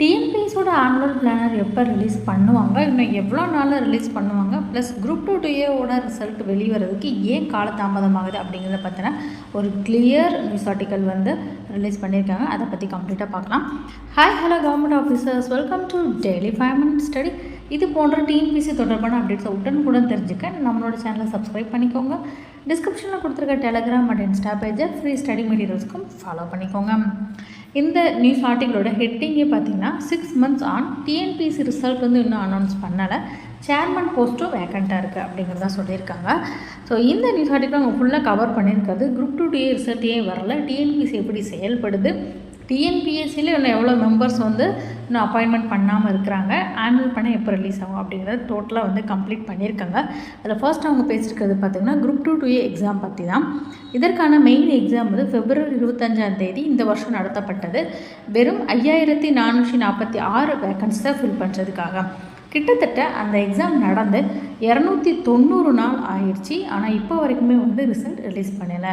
டிஎன்பிஎஸோட annual planner எப்போ release பண்ணுவாங்க? இன்னும் எவ்வளோ நாளில் ரிலீஸ் பண்ணுவாங்க? ப்ளஸ் குரூப் டூ டூஏவோட ரிசல்ட் வெளிவரதுக்கு ஏன் காலதாமதமாகுது அப்படிங்கிறத பற்றின ஒரு கிளியர் நியூஸ் ஆர்டிக்கல் வந்து ரிலீஸ் பண்ணியிருக்காங்க. அதை பற்றி கம்ப்ளீட்டாக பார்க்கலாம். Hi hello government officers welcome to daily five minute study இது போன்ற டிஎன்பிசி தொடர்பான அப்டேட்ஸை உடனுக்குடன் தெரிஞ்சுக்க நம்மளோட சேனலை சப்ஸ்கிரைப் பண்ணிக்கோங்க. டிஸ்கிரிப்ஷனில் கொடுத்துருக்க டெலகிராம் அண்ட் இன்ஸ்டா பேஜை ஃப்ரீ ஸ்டடி மெட்டீரியல்ஸ்க்கும் ஃபாலோ பண்ணிக்கோங்க. இந்த நியூஸ் ஆர்டிகளோட ஹெட்டிங்கே பார்த்தீங்கன்னா six months on TNPSC result வந்து இன்னும் அனௌன்ஸ் பண்ணலை. சேர்மன் போஸ்ட்டும் வேக்கண்ட்டாக இருக்குது அப்படிங்கிறதா சொல்லியிருக்காங்க. ஸோ இந்த நியூஸ் ஆர்டிக்கல் அவங்க ஃபுல்லாக கவர் பண்ணியிருக்காது குரூப் டூ டிஏ ரிசல்ட்டே வரல? டிஎன்பிசி எப்படி செயல்படுது? டிஎன்பிஎஸ்சியில் இன்னும் எவ்வளோ மெம்பர்ஸ் வந்து இன்னும் அப்பாயின்மெண்ட் பண்ணாமல் இருக்கிறாங்க. ஆனுவல் பண்ண எப்போ ரிலீஸ் ஆகும் அப்படிங்கிறத டோட்டலாக வந்து கம்ப்ளீட் பண்ணியிருக்காங்க. அதில் ஃபர்ஸ்ட் அவங்க பேசியிருக்கிறது பார்த்திங்கன்னா group two two A exam பற்றி தான் இதற்கான மெயின் எக்ஸாம் வந்து பிப்ரவரி இருபத்தஞ்சாம் தேதி இந்த வருஷம் நடத்தப்பட்டது. வெறும் ஐயாயிரத்தி நானூற்றி நாற்பத்தி ஆறு வேக்கன்ஸை ஃபில் பண்ணுறதுக்காக கிட்டத்தட்ட அந்த எக்ஸாம் நடந்து இரநூத்தி தொண்ணூறு நாள் ஆயிடுச்சு. ஆனால் இப்போ வரைக்குமே வந்து ரிசல்ட் ரிலீஸ் பண்ணலை.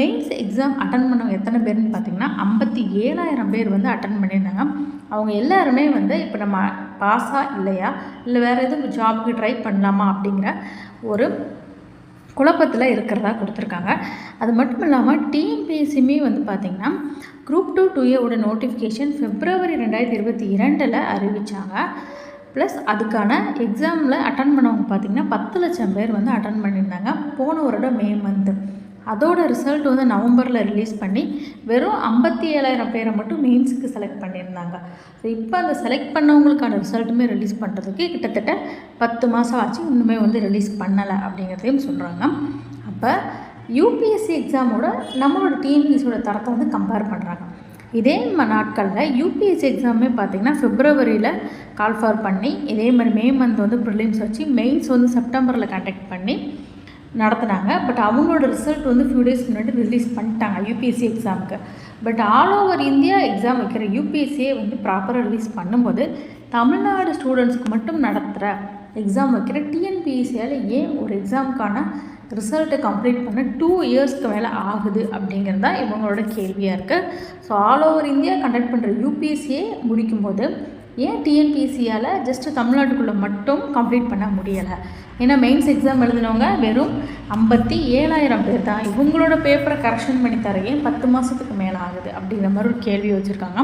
மெயின்ஸ் எக்ஸாம் அட்டன் பண்ணவங்க எத்தனை பேர்னு பார்த்தீங்கன்னா ஐம்பத்தி ஏழாயிரம் பேர் வந்து அட்டன் பண்ணியிருந்தாங்க. அவங்க எல்லாருமே வந்து இப்போ நம்ம பாஸா இல்லையா? இல்லை வேறு எதுவும் ஜாபுக்கு ட்ரை பண்ணலாமா அப்படிங்கிற ஒரு குழப்பத்தில் இருக்கிறதா கொடுத்துருக்காங்க. அது மட்டும் இல்லாமல் டிஎன்பிஎஸ்சியுமே வந்து பார்த்திங்கன்னா குரூப் டூ டூ ஏவோட நோட்டிஃபிகேஷன் ஃபிப்ரவரி ரெண்டாயிரத்தி இருபத்தி இரண்டில் அறிவித்தாங்க ப்ளஸ் அதுக்கான எக்ஸாமில் அட்டன் பண்ணவங்க பார்த்திங்கன்னா பத்து லட்சம் பேர் வந்து அட்டன் பண்ணியிருந்தாங்க. போன வருடம் மே மந்த்து அதோட ரிசல்ட் வந்து நவம்பரில் ரிலீஸ் பண்ணி வெறும் ஐம்பத்தி ஏழாயிரம் பேரை மட்டும் மெயின்ஸுக்கு செலக்ட் பண்ணியிருந்தாங்க. ஸோ இப்போ அந்த செலக்ட் பண்ணவங்களுக்கான ரிசல்ட்டுமே ரிலீஸ் பண்ணுறதுக்கு கிட்டத்தட்ட பத்து மாதம் ஆச்சு. இன்னுமே வந்து ரிலீஸ் பண்ணலை அப்படிங்கிறதையும் சொல்கிறாங்க அப்போ யூபிஎஸ்சி எக்ஸாமோட நம்மளோட டிஎன்பிஎஸோட தரத்தை வந்து கம்பேர் பண்ணுறாங்க இதே நாட்களில் யூபிஎஸ்சி எக்ஸாமே பார்த்திங்கன்னா ஃபிப்ரவரியில் கால் ஃபார் பண்ணி இதே மாதிரி மே மந்த் வந்து ப்ரிலிம்ஸ் வச்சு மெயின்ஸ் வந்து செப்டம்பரில் கண்டக்ட் பண்ணி நடத்துனாங்க. பட் அவங்களோட ரிசல்ட் வந்து ஃபியூ டேஸ் முன்னாடி ரிலீஸ் பண்ணிட்டாங்க யூபிஎஸ்சி எக்ஸாமுக்கு but all over India exam வைக்கிற யூபிஎஸ்சியே வந்து ப்ராப்பராக ரிலீஸ் பண்ணும்போது தமிழ்நாடு ஸ்டூடெண்ட்ஸ்க்கு மட்டும் நடத்துகிற எக்ஸாம் வைக்கிற டிஎன்பிஎஸ்சியால் ஏன் ஒரு எக்ஸாமுக்கான ரிசல்ட்டை கம்ப்ளீட் பண்ண டூ இயர்ஸ்க்கு மேலே ஆகுது அப்படிங்கிறது தான் இவங்களோட கேள்வியாக இருக்குது so all over India conduct பண்ணுற யூபிஎஸ்சியே முடிக்கும்போது ஏன் டிஎன்பிஎஸ்சியால் ஜஸ்ட்டு தமிழ்நாட்டுக்குள்ளே மட்டும் கம்ப்ளீட் பண்ண முடியலை? ஏன்னா மெயின்ஸ் எக்ஸாம் எழுதினவங்க வெறும் ஐம்பத்தி ஏழாயிரம் பேர் தான். இவங்களோட பேப்பரை கரெக்ஷன் பண்ணி தர ஏன் பத்து மாதத்துக்கு மேலே ஆகுது அப்படிங்கிற மாதிரி ஒரு கேள்வி வச்சுருக்காங்க.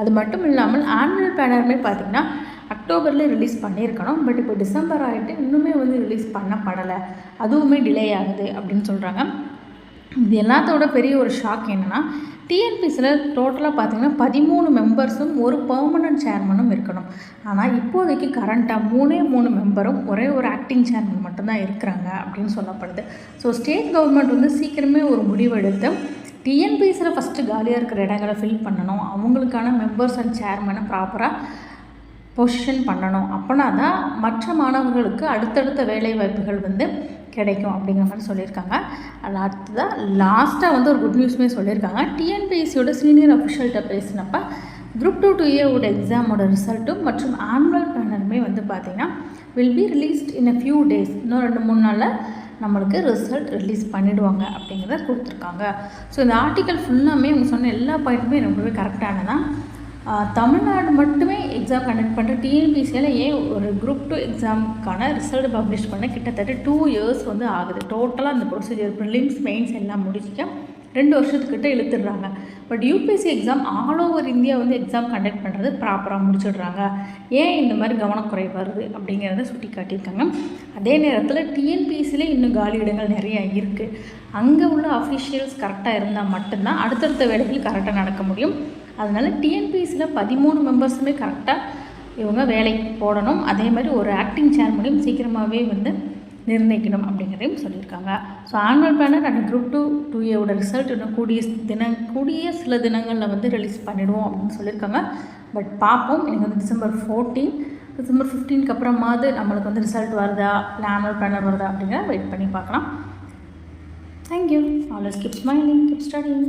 அது மட்டும் இல்லாமல் ஆனுவல் பேனருமே பார்த்திங்கன்னா அக்டோபரில் ரிலீஸ் பண்ணியிருக்கணும். பட் இப்போ டிசம்பர் ஆகிட்டு இன்னுமே வந்து ரிலீஸ் பண்ணப்படலை. அதுவுமே டிலே ஆகுது அப்படின்னு சொல்கிறாங்க இது எல்லாத்தோட பெரிய ஒரு ஷாக் என்னென்னா டிஎன்பிசியில் டோட்டலாக பார்த்தீங்கன்னா பதிமூணு மெம்பர்ஸும் ஒரு பர்மனன்ட் சேர்மனும் இருக்கணும். ஆனால் இப்போதைக்கு கரண்ட்டாக மூணே மூணு மெம்பரும் ஒரே ஒரு ஆக்டிங் சேர்மன் மட்டும்தான் இருக்கிறாங்க அப்படின்னு சொல்லப்படுது. ஸோ ஸ்டேட் கவர்மெண்ட் வந்து சீக்கிரமே ஒரு முடிவெடுத்து டிஎன்பிசியில் ஃபஸ்ட்டு காலியாக இருக்கிற இடங்களை ஃபில் பண்ணணும். அவங்களுக்கான மெம்பர்ஸ் அண்ட் சேர்மனை ப்ராப்பராக பொசிஷன் பண்ணணும். அப்போனா தான் மற்ற மாணவர்களுக்கு அடுத்தடுத்த வேலை வாய்ப்புகள் வந்து கிடைக்கும் அப்படிங்கிற மாதிரி சொல்லியிருக்காங்க. அதில் அடுத்ததாக லாஸ்ட்டாக வந்து ஒரு குட் நியூஸுமே சொல்லியிருக்காங்க. டிஎன்பிஎஸ்சியோட சீனியர் அஃபிஷியல்கிட்ட பேசினப்ப குரூப் டூ டூ ஏவோட எக்ஸாமோட ரிசல்ட்டும் மற்றும் ஆனுவல் பேனருமே வந்து பார்த்திங்கன்னா will be released in a few days இன்னும் ரெண்டு மூணு நாளில் நம்மளுக்கு ரிசல்ட் ரிலீஸ் பண்ணிவிடுவாங்க அப்படிங்கிறத கொடுத்துருக்காங்க. ஸோ இந்த ஆர்டிக்கல் ஃபுல்லாமே அவங்க சொன்ன எல்லா பாயிண்ட்டுமே ரொம்பவே கரெக்டானதான் தமிழ்நாடு மட்டுமே எக்ஸாம் கண்டக்ட் பண்ணுற டிஎன்பிசியில் ஏன் ஒரு குரூப் டூ எக்ஸாமுக்கான ரிசல்ட் பப்ளிஷ் பண்ண கிட்டத்தட்ட டூ இயர்ஸ் வந்து ஆகுது. டோட்டலாக அந்த ப்ரொசீஜர் ப்ரிலிம்ஸ் மெயின்ஸ் எல்லாம் முடிச்சுட்டு ரெண்டு வருஷத்துக்கிட்ட இழுத்துடுறாங்க. But UPSC exam all over India வந்து எக்ஸாம் கண்டக்ட் பண்ணுறது ப்ராப்பராக முடிச்சிடுறாங்க. ஏன் இந்த மாதிரி கவனக்குறைவு வருது அப்படிங்கிறத சுட்டி காட்டியிருக்காங்க அதே நேரத்தில் டிஎன்பிஎஸ்சிலே இன்னும் காலி இடங்கள் நிறையா இருக்குது அங்கே உள்ள அஃபிஷியல்ஸ் கரெக்டாக இருந்தால் மட்டும்தான் அடுத்தடுத்த வேலைகள் கரெக்டாக நடக்க முடியும். அதனால் டிஎன்பிஎஸ்சியில் பதிமூணு மெம்பர்ஸுமே கரெக்டாக இவங்க வேலைக்கு போடணும். அதே மாதிரி ஒரு ஆக்டிங் சேர்மனையும் சீக்கிரமாகவே வந்து நிர்ணயிக்கணும் அப்படிங்கிறதையும் சொல்லியிருக்காங்க. So annual planner and group two two ஏவோட ரிசல்ட் இன்னும் கூடிய தின கூடிய சில தினங்களில் வந்து ரிலீஸ் பண்ணிடுவோம் அப்படின்னு சொல்லியிருக்காங்க. பட் பார்ப்போம். எனக்கு வந்து டிசம்பர் ஃபோர்டீன் டிசம்பர் ஃபிஃப்டீனுக்கு அப்புறமாவது நம்மளுக்கு வந்து ரிசல்ட் வருதா? இல்லை ஆனுவல் பேனர் வருதா அப்படிங்கிற வெயிட் பண்ணி பார்க்கலாம். Thank you always keep smiling keep studying